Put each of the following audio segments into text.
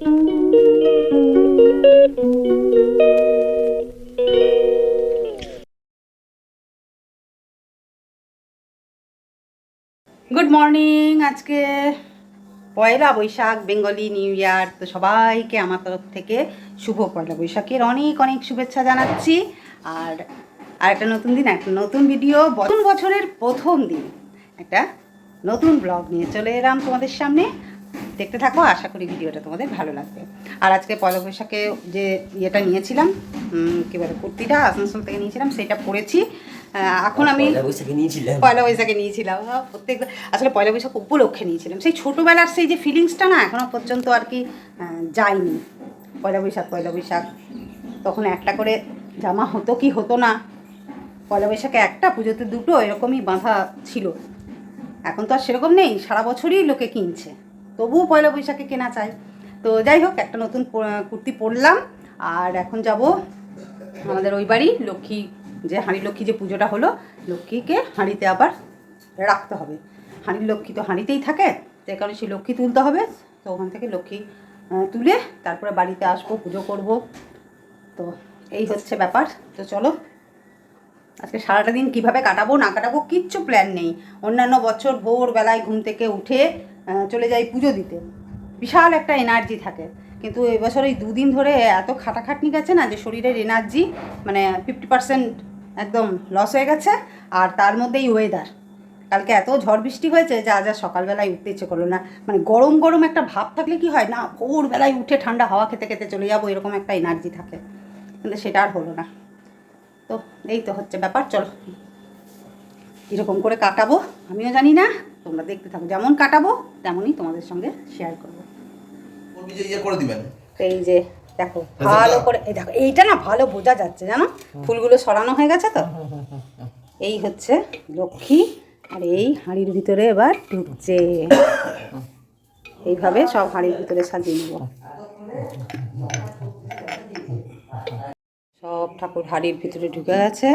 Good morning আজকে Poila Baishakh, Bengali new year. তো সবাইকে আমার তরফ থেকে শুভ পয়লা বৈশাখের অনেক অনেক শুভেচ্ছা জানাচ্ছি। আর আর একটা নতুন দিন, একটা নতুন ভিডিও নতুন বছরের প্রথম দিন। একটা নতুন ব্লগ নিয়ে চলে এলাম তোমাদের সামনে। দেখতে থাকো আশা করি ভিডিওটা তোমাদের ভালো লাগবে। আর আজকে পয়লা বৈশাখে যে ইয়েটা নিয়েছিলাম কী বলে কুর্তিটা আসানসোল থেকে নিয়েছিলাম সেটা পরেছি। এখন আমি পয়লা বৈশাখে নিয়েছিলাম। প্রত্যেক আসলে পয়লা বৈশাখ উপলক্ষে নিয়েছিলাম। সেই ছোটোবেলার সেই যে ফিলিংসটা না এখনও পর্যন্ত আর কি যায়নি। পয়লা বৈশাখ পয়লা বৈশাখ তখন একটা করে জামা হতো কি হতো না পয়লা বৈশাখে একটা পুজোতে দুটো এরকমই বাঁধা ছিল। এখন তো আর সেরকম নেই সারা বছরই লোকে কিনছে। তবুও পয়লা বৈশাখে কেনা চাই। তো যাই হোক, একটা নতুন কুর্তি পরলাম, আর এখন যাব আমাদের ওই বাড়ি, লক্ষ্মী যে হাঁড়ি, লক্ষ্মী যে পুজোটা হলো, লক্ষ্মীকে হাঁড়িতে আবার রাখতে হবে। হাঁড়ির লক্ষ্মী তো হাঁড়িতেই থাকে সেই কারণে সেই লক্ষ্মী তুলতে হবে, তো ওখান থেকে লক্ষ্মী তুলে তারপরে বাড়িতে আসব, পুজো করব। তো এই হচ্ছে ব্যাপার। তো চলো আজকে সারাটা দিন কীভাবে কাটাবো, না কাটাবো, কিচ্ছু প্ল্যান নেই। অন্যান্য বছর ভোরবেলায় ঘুম থেকে উঠে চলে যাই পুজো দিতে। বিশাল একটা এনার্জি থাকে। কিন্তু এবছর এই দুদিন ধরে এত খাটাখাটনি গেছে না যে শরীরের এনার্জি মানে ফিফটি পার্সেন্ট একদম লস হয়ে গেছে। আর তার মধ্যেই ওয়েদার কালকে এত ঝড় বৃষ্টি হয়েছে যা যা সকালবেলায় উঠতে ইচ্ছে করল না। মানে গরম গরম একটা ভাব থাকলে কি হয় না, ভোরবেলায় উঠে ঠান্ডা হাওয়া খেতে খেতে চলে যাব, এরকম একটা এনার্জি থাকে। কিন্তু সেটা আর হলো না। তো এই তো হচ্ছে ব্যাপার চলো। কীরকম করে কাটাবো আমিও জানি না তোমরা দেখতে থাকো যেমন কাটাবো তেমনই তোমাদের সঙ্গে শেয়ার করব। ইয়ে এই যে দেখো ভালো করে এই দেখো এইটা না ভালো বোঝা যাচ্ছে জানো? ফুলগুলো সরানো হয়ে গেছে তো? এই হচ্ছে লক্ষ্মী আর এই হাঁড়ির ভিতরে এবার ঢুকছে। এইভাবে সব হাঁড়ির ভিতরে সাজিয়ে নেব। ঠাকুর হাঁড়ির ভিতরে ঢুকে গেছে।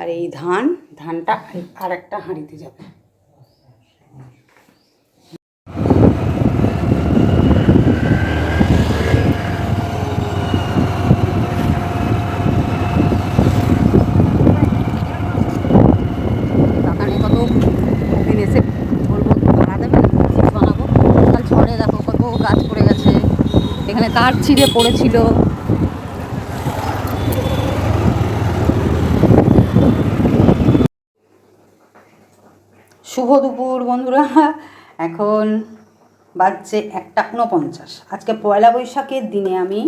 আর এই ধান, ধানটা আর একটা হাঁড়িতে যাবে। বাগানে কত দিন এসে বলব ভাড়া দেবেন কিছু বানাবো কাল ঝড়ে দেখো কত গাছ পড়ে গেছে এখানে তার ছিঁড়ে পড়েছিল শুভ দুপুর, বন্ধুরা। এখন বাজছে একটা উনপঞ্চাশ আজকে পয়লা বৈশাখের দিনে আমি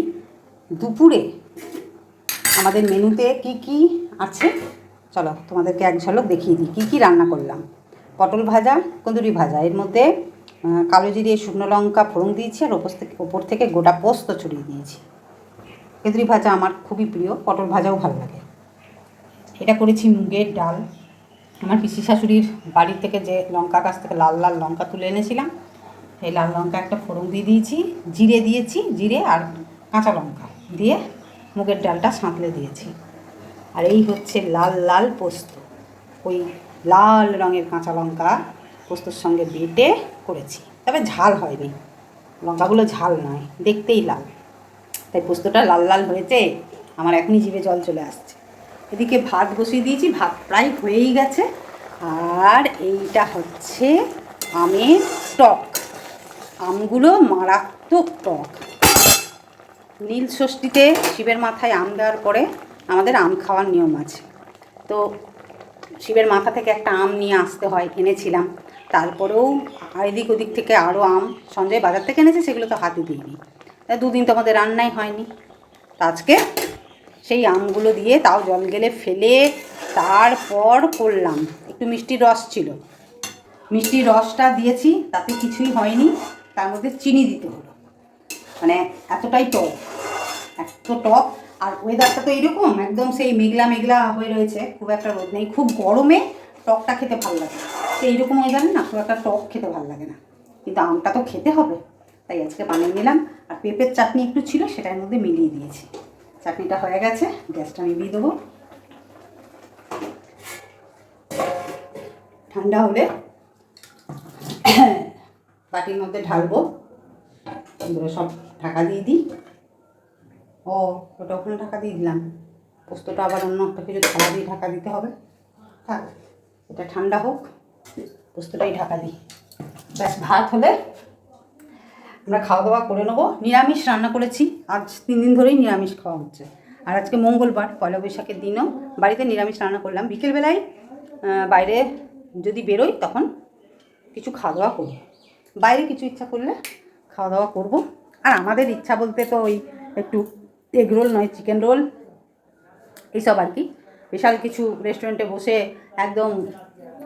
দুপুরে আমাদের মেনুতে কি কি আছে? চলো তোমাদেরকে এক ঝলক দেখিয়ে দিই। কী কী রান্না করলাম? পটল ভাজা, কুঁদুরি ভাজা। এর মধ্যে কালো জিরে, শুকনো লঙ্কা ফোড়ন দিয়েছি আর ওপর থেকে ওপর থেকে গোটা পোস্ত ছড়িয়ে দিয়েছি। কুঁদুরি ভাজা আমার খুবই প্রিয়। পটল ভাজাও ভালো লাগে। এটা করেছি মুগের ডাল। আমার পিসি শাশুড়ির বাড়ি থেকে যে লঙ্কা গাছ থেকে লাল লাল লঙ্কা তুলে এনেছিলাম, সেই লাল লঙ্কা একটা ফোড়ন দিয়ে দিয়েছি, জিরে দিয়েছি, জিরে আর কাঁচা লঙ্কা দিয়ে মুগের ডালটা সাঁতলে দিয়েছি। আর এই হচ্ছে লাল লাল পোস্ত। ওই লাল রঙের কাঁচা লঙ্কা পোস্তর সঙ্গে বেটে করেছি। তবে ঝাল হয়নি। লঙ্কাগুলো ঝাল নয়, দেখতেই লাল। তাই পোস্তটা লাল লাল হয়েছে, আমার এখনই জিভে জল চলে আসছে। এদিকে ভাত বসিয়ে দিয়েছি, ভাত প্রায় হয়েই গেছে। আর এইটা হচ্ছে আমের টক। আমগুলো মারাত্মক টক। নীল ষষ্ঠীতে শিবের মাথায় আম দেওয়ার পরে আমাদের আম খাওয়ার নিয়ম আছে। তো শিবের মাথা থেকে একটা আম নিয়ে আসতে হয়, এনেছিলাম। তারপরেও এদিক ওদিক থেকে আরও আম সঞ্জয় বাজার থেকে এনেছে, সেগুলো তো হাতে দিইনি। দুদিন তো আমাদের রান্নাই হয়নি। আজকে সেই আমগুলো দিয়ে তাও জল গেলে ফেলে তারপর করলাম। একটু মিষ্টির রস ছিল। মিষ্টির রসটা দিয়েছি, তাতে কিছুই হয়নি। তার মধ্যে চিনি দিতে হলো। মানে এতটাই টক, এত টক। আর ওয়েদারটা তো এরকম একদম সেই মেঘলা মেঘলা হয়ে রয়েছে। খুব একটা রোদ নেই। খুব গরমে টকটা খেতে ভালো লাগে তো এইরকম ওয়েদারে না খুব একটা টক খেতে ভালো লাগে না। কিন্তু আমটা তো খেতে হবে। তাই আজকে বানিয়ে নিলাম। আর পেঁপের চাটনি একটু ছিল, সেটার মধ্যে মিলিয়ে দিয়েছি। চাটনিটা হয়ে গেছে, গ্যাসটা নিভিয়ে দেবো। ঠান্ডা হলে বাটির মধ্যে ঢালবো। এগুলো সব ঢাকা দিয়ে দিই। ও, ওটা ওখানে ঢাকা দিয়ে দিলাম। পোস্তটা আবার অন্য একটা কিছু থালা দিয়ে ঢাকা দিতে হবে। থাক, এটা ঠান্ডা হোক, পোস্তটাই ঢাকা দিই। ব্যাস, ভাত হলে আমরা খাওয়া দাওয়া করে নেব। নিরামিষ রান্না করেছি। আজ তিন দিন ধরেই নিরামিষ খাওয়া হচ্ছে। আর আজকে মঙ্গলবার, পয়লা বৈশাখের দিনও বাড়িতে নিরামিষ রান্না করলাম। বিকেলবেলায় বাইরে যদি বেরোই তখন কিছু খাওয়া দাওয়া করি। বাইরে কিছু ইচ্ছা করলে খাওয়া দাওয়া করব। আর আমাদের ইচ্ছা বলতে তো ওই একটু এগ রোল নয় চিকেন রোল এইসব আর কি। বিশাল কিছু রেস্টুরেন্টে বসে একদম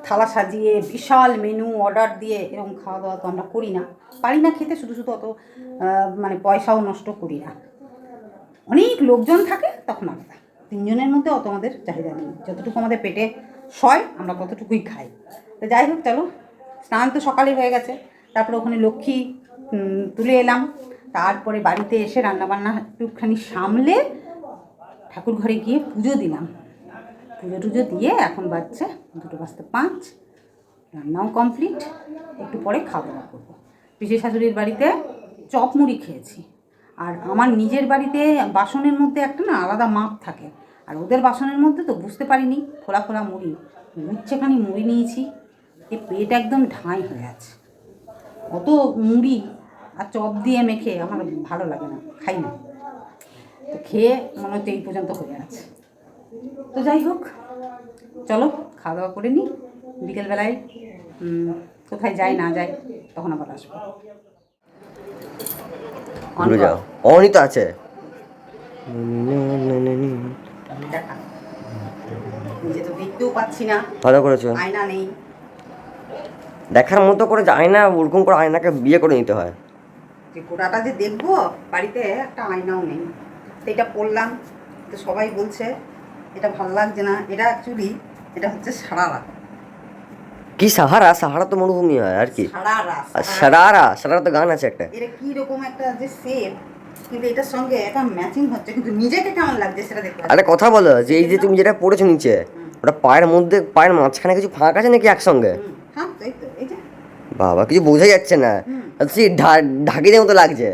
থালা সাজিয়ে, বিশাল মেনু অর্ডার দিয়ে এরকম খাওয়া দাওয়া তো আমরা করি না। পারি না খেতে, শুধু শুধু অত মানে পয়সাও নষ্ট করি না। অনেক লোকজন থাকে, তখন আলাদা। তিনজনের মধ্যে অত আমাদের চাহিদা নেই। যতটুকু আমাদের পেটে সয়, আমরা ততটুকুই খাই। তো যাই হোক, চলো। স্নান তো সকালে হয়ে গেছে। তারপরে ওখানে লক্ষ্মী তুলে এলাম। তারপরে বাড়িতে এসে রান্নাবান্না একটুখানি সামলে ঠাকুর ঘরে গিয়ে পুজো দিলাম। পুজো টুজো দিয়ে এখন বাজছে দুটো বাজতে পাঁচ। রান্নাও কমপ্লিট একটু পরে খাওয়া দাওয়া করব। পিসি শাশুড়ির বাড়িতে চপ মুড়ি খেয়েছি। আর আমার নিজের বাড়িতে বাসনের মধ্যে একটা না আলাদা মাপ থাকে। আর ওদের বাসনের মধ্যে তো বুঝতে পারিনি, খোলা খোলা মুড়ি। মুচ্ছেখানি মুড়ি নিয়েছি। এ পেট একদম ঢাই হয়ে আছে। অত মুড়ি আর চপ দিয়ে মেখে আমার ভালো লাগে না, খাই না। তো খেয়ে মনে হচ্ছে এই পর্যন্ত হয়ে আছে তো যাই হোক চলো খাওয়া দাওয়া করে নিই। বিকেলবেলায় কোথায় যাই না যাই তখন আবার আসব। আছে। নিজে তো না। ভালো করেছ। আয়না নেই। দেখার মতো করে যায় না ওরকম করে আয়নাকে বিয়ে করে নিতে হয়। যে গোটাটা যে দেখব বাড়িতে একটা আয়নাও নেই। এটা পড়লাম তো সবাই বলছে এটা ভালো লাগছে না। এটা অ্যাকচুয়ালি এটা হচ্ছে সারারা। কি সাহারা? সাহারা তো মরুভূমি হয় আর কি? সারারা সারারা। তো গান আছে একটা। এটা কি রকম একটা যে সেপ কিন্তু এটার সঙ্গে এটা ম্যাচিং হচ্ছে কিন্তু নিজেকে কেমন লাগছে সেটা দেখতে আরে কথা বলো যে এই যে তুমি যেটা পড়েছো নিচে ওটা পায়ের মধ্যে পায়ের মাঝখানে কিছু ফাঁক আছে নাকি একসঙ্গে? হ্যাঁ তো এই তো এই যে। বাবা কিছু বোঝা যাচ্ছে না। সেই ঢাকিদের মতো লাগছে।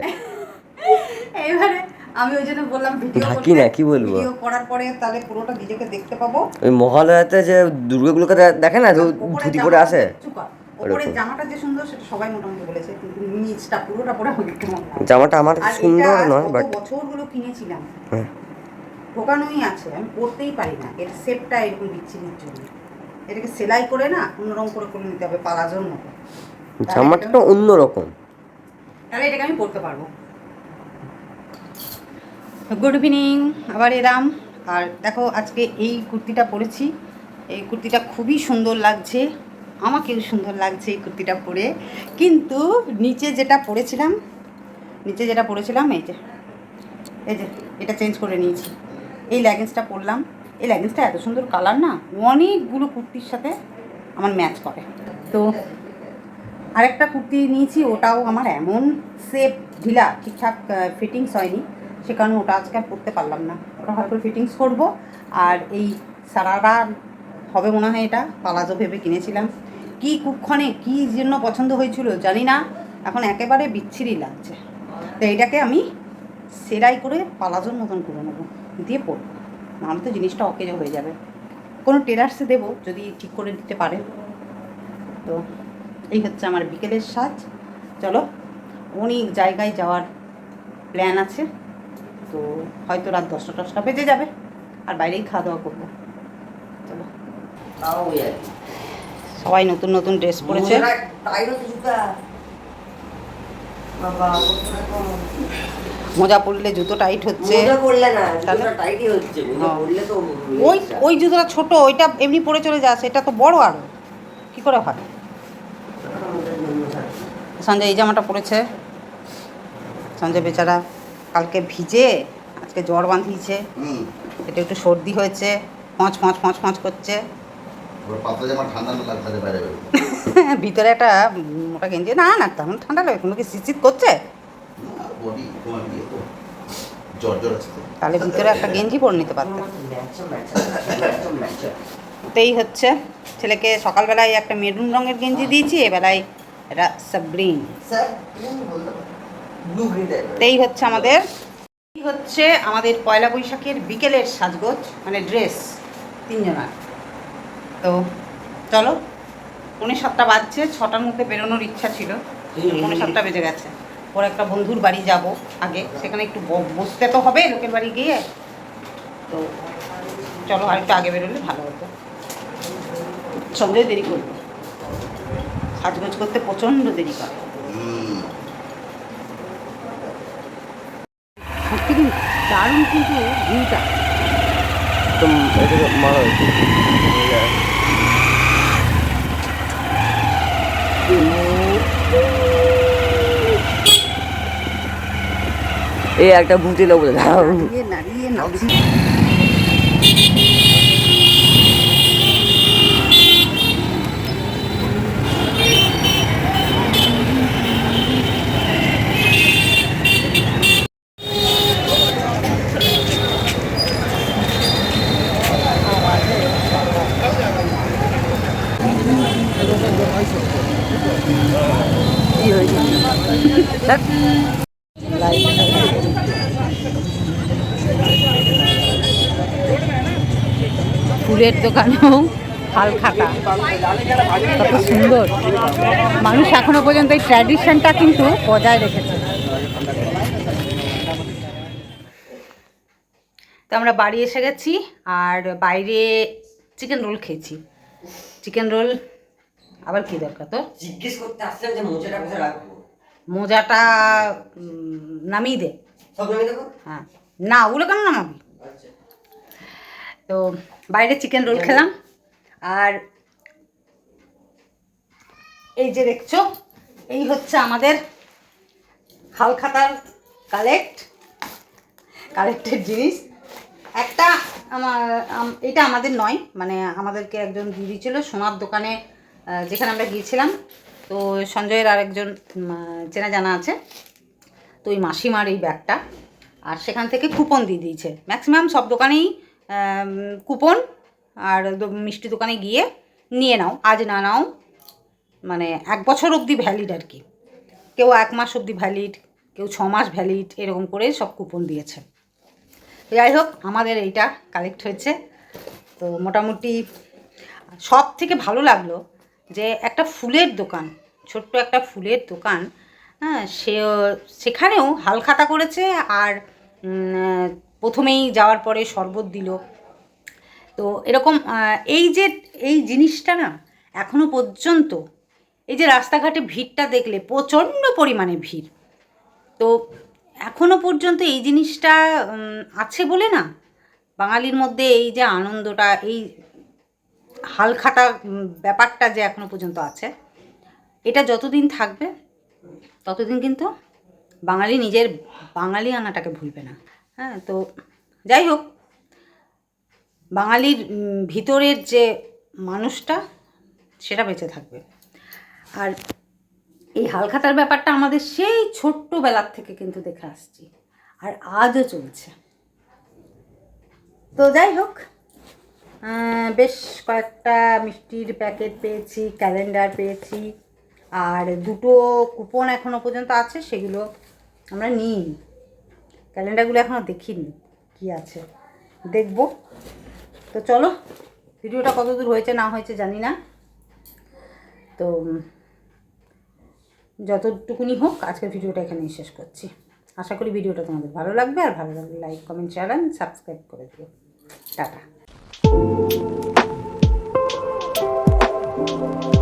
এবারে আমি ওই জন্য বললাম ভিডিও ঢাকি না, কি বলব? ভিডিও করার পরে তাহলে পুরোটা নিজেকে দেখতে পাবো। ওই মহালয়াতে যে দুর্গাগুলোকে দেখে না ধুতি পরে আসে। জামাটা যে সুন্দর সেটা সবাই মোটামুটি বলেছে কিন্তু নিচটা পুরোটা পরে আমাকে কেমন জামাটা আমার সুন্দর নয় বাট বছরগুলো কিনেছিলাম। হ্যাঁ। ঢোকানোই আছে আমি পরতেই পারি না। এর এরকম জন্য। এটাকে সেলাই করে না অন্যরকম করে করে নিতে হবে পালাজোর মতো। জামাটা অন্যরকম। তাহলে এটাকে আমি পড়তে পারব। গুড ইভিনিং আবার এরাম। আর দেখো, আজকে এই কুর্তিটা পরেছি। এই কুর্তিটা খুবই সুন্দর লাগছে। আমাকেও সুন্দর লাগছে এই কুর্তিটা পরে। কিন্তু নিচে যেটা পরেছিলাম, নিচে যেটা পরেছিলাম, এই যে এই যে, এটা চেঞ্জ করে নিয়েছি। এই লেগিংসটা পরলাম। এই লেগিংসটা এত সুন্দর কালার না, অনেকগুলো কুর্তির সাথে আমার ম্যাচ করে। তো আরেকটা কুর্তি নিয়েছি, ওটাও আমার এমন সেপ ঢিলা, ঠিকঠাক ফিটিংস হয়নি। সে কারণে ওটা আজকে আর পরতে পারলাম না। ওটা হয়তো ফিটিংস করব, আর এই সারারা হবে মনে হয় এটা, পালাজো ভেবে কিনেছিলাম। কি কুক্ষণে কী জন্য পছন্দ হয়েছিল জানি না, এখন একেবারে বিচ্ছিরি লাগছে। তো এইটাকে আমি সেলাই করে পালাজোর মতন করে নেব, দিয়ে পরবো। নাহলে তো জিনিসটা অকেজো হয়ে যাবে। কোনো টেলার্সে দেবো, যদি ঠিক করে দিতে পারে। তো এই হচ্ছে আমার বিকেলের সাজ। চলো, অনেক জায়গায় যাওয়ার প্ল্যান আছে। তো হয়তো রাত দশটা টশটা বেজে যাবে। আর বাইরেই খাওয়া দাওয়া করব। চলো। সবাই নতুন নতুন ড্রেস পরেছে। মোজা পরলে জুতো টাইট হচ্ছে। ওই ওই জুতোটা ছোট ওইটা এমনি পরে চলে যাস এটা তো বড় আরও। কি করে হয়। সঞ্জয় এই জামাটা পরেছে। সঞ্জয় বেচারা। কালকে ভিজে আজকে জ্বর বাঁধিয়েছে। এটা একটু সর্দি হয়েছে ফঁচ ফঁচ ফঁচ ফঁচ করছে। ভিতরে একটা মোটা গেঞ্জি না না তেমন ঠান্ডা লাগে কোনো কি শীত করছে? তাহলে ভিতরে একটা গেঞ্জি পরে নিতে পারতাম। তো এই হচ্ছে ছেলেকে সকালবেলায় একটা মেরুন রঙের গেঞ্জি দিয়েছি এবেলায় এটা সাবরিন ব্লু গ্রিন এই হচ্ছে আমাদের এই হচ্ছে আমাদের পয়লা বৈশাখের বিকেলের সাজগোজ মানে ড্রেস তিনজনার। তো চলো পৌনে সাতটা বাজছে ছটার মধ্যে বেরোনোর ইচ্ছা ছিল। পৌনে সাতটা বেজে গেছে। ওর একটা বন্ধুর বাড়ি যাব আগে সেখানে একটু বসতে তো হবে লোকের বাড়ি গিয়ে। তো চলো আর একটু আগে বেরোলে ভালো হতো। সঞ্জয় দেরি করবে। সাজগোজ করতে প্রচণ্ড দেরি করে। কিন্তু দারুণ কিন্তু ভিউটা। একদম এটাকে মারা এই একটা ভূত লোক দাঁড়াও ফুলের দোকানেও হাল খাতা কত সুন্দর। মানুষ এখনও পর্যন্ত এই ট্র্যাডিশনটা কিন্তু বজায় রেখেছে। তো আমরা বাড়ি এসে গেছি, আর বাইরে চিকেন রোল খেয়েছি। চিকেন রোল আবার কি দরকার তোর? জিজ্ঞেস করতে আসলাম যে মোজাটা কোথায় রাখব? মোজাটা নামিয়ে দে। হ্যাঁ। না ওগুলো কেন নামাবি? আচ্ছা। তো বাইরে চিকেন রোল খেলাম। আর এই যে দেখছ এই হচ্ছে আমাদের হালখাতার কালেক্ট কালেক্টের জিনিস। একটা আমার এটা আমাদের নয় মানে আমাদেরকে একজন দিদি ছিল সোনার দোকানে যেখানে আমরা গিয়েছিলাম। তো সঞ্জয়ের আরেকজন চেনা জানা আছে। তো ওই মাসিমার এই ব্যাগটা। আর সেখান থেকে কুপন দিয়ে দিয়েছে। ম্যাক্সিমাম সব দোকানেই কুপন আর মিষ্টি দোকানে গিয়ে নিয়ে নাও। আজ না নাও মানে এক বছর অবধি ভ্যালিড আর কি। কেউ এক মাস অবধি ভ্যালিড কেউ ছ মাস ভ্যালিড এরকম করে সব কুপন দিয়েছে। যাই হোক, আমাদের এইটা কালেক্ট হয়েছে। তো মোটামুটি সব থেকে ভালো লাগল যে একটা ফুলের দোকান, ছোট্ট একটা ফুলের দোকান হ্যাঁ সে, সেখানেও হালখাতা করেছে আর প্রথমেই যাওয়ার পরে শরবত দিল। তো এরকম এই যে, এই জিনিসটা না এখনও পর্যন্ত, এই যে রাস্তাঘাটে ভিড়টা দেখলে প্রচণ্ড পরিমাণে ভিড়। তো এখনও পর্যন্ত এই জিনিসটা আছে বলে না? বাঙালির মধ্যে এই যে আনন্দটা, এই হালখাতা উম, ব্যাপারটা যে এখনও পর্যন্ত আছে এটা যতদিন থাকবে ততদিন কিন্তু বাঙালি নিজের বাঙালি আনাটাকে ভুলবে না। হ্যাঁ তো যাই হোক বাঙালির ভিতরের যে মানুষটা সেটা বেঁচে থাকবে। আর এই হালখাতার ব্যাপারটা আমাদের সেই ছোট্টবেলার থেকে কিন্তু দেখে আসছি আর আজও চলছে। তো যাই হোক বেশ কয়েকটা মিষ্টির প্যাকেট পেয়েছি, ক্যালেন্ডার পেয়েছি, আর দুটো কুপন এখনও পর্যন্ত আছে, সেগুলো আমরা নিই। ক্যালেন্ডারগুলো এখনও দেখিনি, কি আছে? দেখব। তো চলো, ভিডিওটা কত দূর হয়েছে, না হয়েছে জানি না। তো, যতটুকুনি হোক, আজকের ভিডিওটা এখানেই শেষ করছি। আশা করি ভিডিওটা তোমাদের ভালো লাগবে, আর ভালো লাগলে like comment share and subscribe করে দিও। টাটা। Thank you